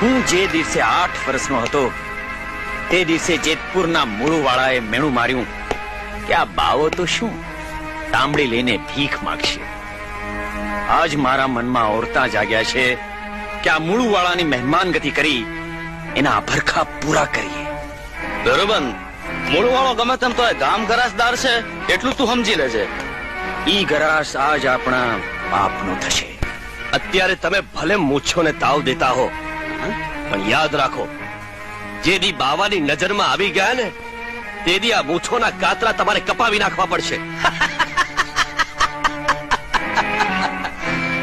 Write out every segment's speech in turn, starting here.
હું જે દિવસે આઠ વર્ષનો હતો તે દિવસે જેતપુરના મૂળવાળાએ મેણું માર્યું કે આ બાવો તો શું? તાંબડી લઈને ભીખ માગશે. આજ મારા મનમાં ઓરતા જાગ્યા છે કે આ મૂળવાળાની મહેમાનગતિ કરી એના અભરખા પૂરા કરીએ. બરોબર મૂળવાળો ગમે તેમ તો ગામ ગરાસદાર છે એટલું તું સમજી લેજે. ઈ ગરાસ આજ આપણા બાપનો થશે. અત્યારે તમે ભલે મૂછોને તાવ દેતા હો પણ યાદ રાખો જે દી બાવાની નજરમાં આવી ગયા ને તે દી આ મૂછોના કાતરા તમારે કપાવી નાખવા પડશે.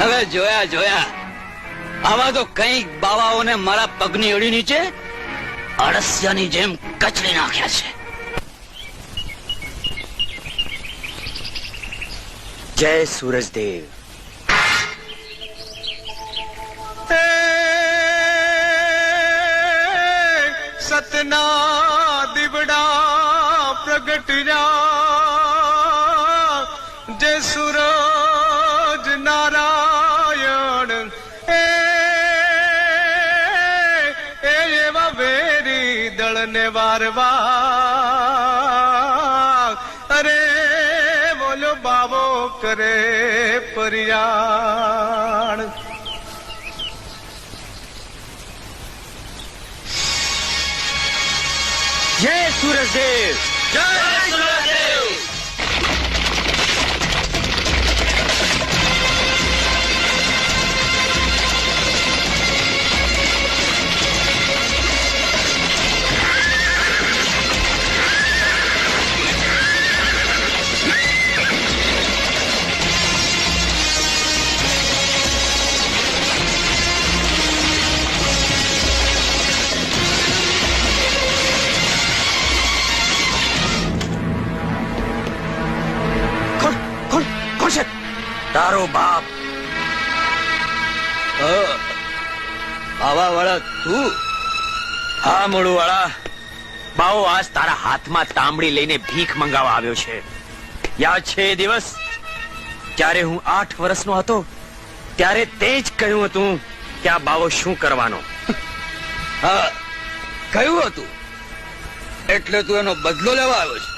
હવે જોયા જોયા. આવા તો કંઈક બાવાઓને મારા પગની અડી નીચે અળસિયાની જેમ કચડી નાખ્યા છે. જય સૂરજદેવ. સતના દીવડા પ્રગટ્યા જે સૂરજ નારાયણ. એ એવા વેરી દળને વારવા. અરે બોલો બાબો કરે પરિયાણ જય સૂરજદેવ કોણ છે? તારો બાપ. બાવા વાળા તું. હા મોડું વાળા બાવો આજ તારા હાથમાં તાંબડી લઈને ભીખ મંગાવવા આવ્યો છે. યાદ છે એ દિવસ? જ્યારે હું આઠ વર્ષનો હતો, ત્યારે તે જ કહ્યું હતું કે આ બાવો શું કરવાનો. હા. કયું હતું. એટલે તું એનો બદલો લેવા આવ્યો છે.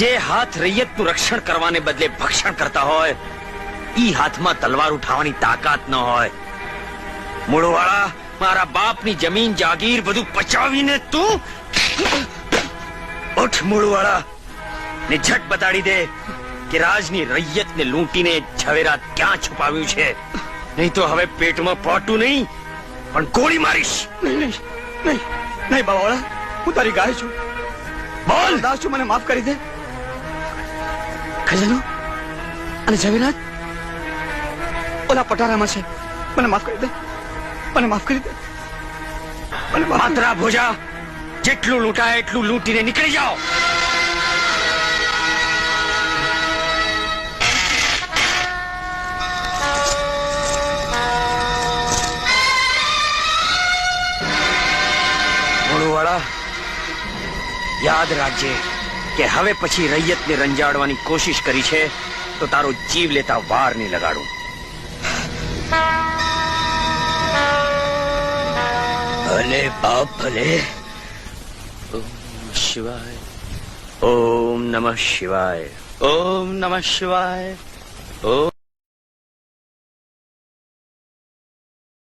જે હાથ રૈયતનું રક્ષણ કરવાને બદલે ભક્ષણ કરતા હોય ઈ હાથમાં તલવાર ઉઠાવવાની તાકાત ન હોય. મૂળવાળા મારા બાપની જમીન જાગીર બધું પચાવીને તું ઉઠ મૂળવાળા ને ઝટ બતાડી દે કે રાજની રૈયતને લૂંટીને ઝવેરા ક્યાં છુપાવ્યું છે. નહીં તો હવે પેટમાં પોટું નહીં પણ ગોળી મારીશ. નહીં નહીં નહીં નહીં બાવાળા હું તારી ગાય છું. બોલ! દાસ છું મને માફ કરી દે. ખજાનો અને ઝવેરાત ઓલા પટારામાં છે. મને માફ કરી દે. મને માફ કરી દે. મને માત્રા ભોજા જેટલું લૂંટાય એટલું લૂંટીને નીકળી જાઓ. મોડુવાળા યાદ રાખજે. કે હવે પછી રૈયતને રંજાડવાની કોશિશ કરી છે, તો તારો જીવ લેતા વાર નહીં લગાડું. ભલે બાપ ભલે. શિવાય. ઓમ નમઃ શિવાય. ઓમ નમઃ શિવાય. ઓમ